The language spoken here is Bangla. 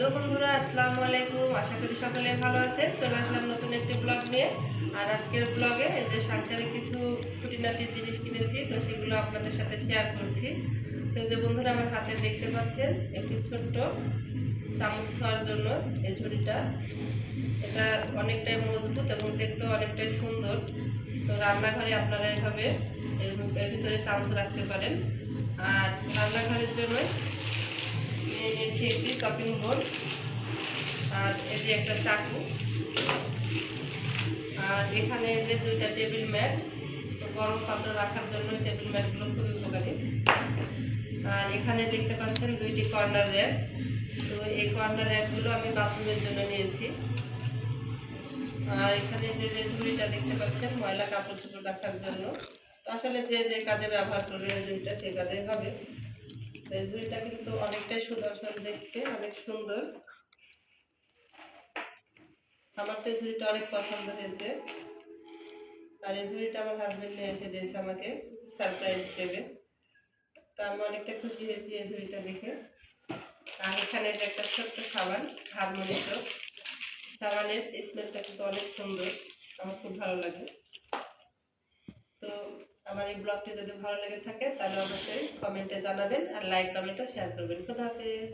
হ্যালো বন্ধুরা, আসসালামু আলাইকুম। আশা করি সকলে ভালো আছেন। চলে আসলাম নতুন একটি ব্লগ নিয়ে। আর আজকের ব্লগে যে সংসারে কিছু খুঁটিনাটি জিনিস কিনেছি, তো সেগুলো আপনাদের সাথে শেয়ার করছি। তো যে বন্ধুরা, আমার হাতে দেখতে পাচ্ছেন একটি ছোট্ট চামচ খাওয়ার জন্য এই ঝুড়িটা। এটা অনেকটাই মজবুত এবং দেখতেও অনেকটাই সুন্দর। তো রান্নাঘরে আপনারা এভাবে এর ভিতরে চামচ রাখতে পারেন। আর রান্নাঘরের জন্য নিয়ে নিয়েছি একটি চপিং বোর্ড আর যে একটা চাকু। আর এখানে যে দুইটা টেবিল ম্যাট তো গরম পাত্র রাখার জন্য টেবিল ম্যাটগুলো খুবই উপকারী। আর এখানে দেখতে পাচ্ছেন দুইটি কর্নার র্যাক তো এই কর্নার র্যাকগুলো আমি বাথরুমের জন্য নিয়েছি। আর এখানে যে যে ঝুড়িটা দেখতে পাচ্ছেন, ময়লা কাপড় চোপড় রাখার জন্য। আসলে যে যে কাজে ব্যবহার করবে ঝুড়িটা সেই কাজেই হবে। ঝুড়িটা কিন্তু অনেকটাই সুদর্শন দেখতে, অনেক সুন্দর। আমার তো ঝুড়িটা অনেক পছন্দ হয়েছে। আর এই ঝুড়িটা আমার হাজবেন্ড নিয়ে এসে দিয়েছে আমাকে সারপ্রাইজ হিসেবে। তো আমি অনেকটা খুশি হয়েছি এই ঝুড়িটা দেখে। আর এখানে যে একটা ছোট্ট সাবান হারমোনিটো সাবানের স্মেলটা কিন্তু অনেক সুন্দর। আমার খুব ভালো লাগে। আমার এই ব্লগটি যদি ভালো লেগে থাকে, তাহলে অবশ্যই কমেন্টে জানাবেন আর লাইক কমেন্টও শেয়ার করবেন। খুদা হাফেজ।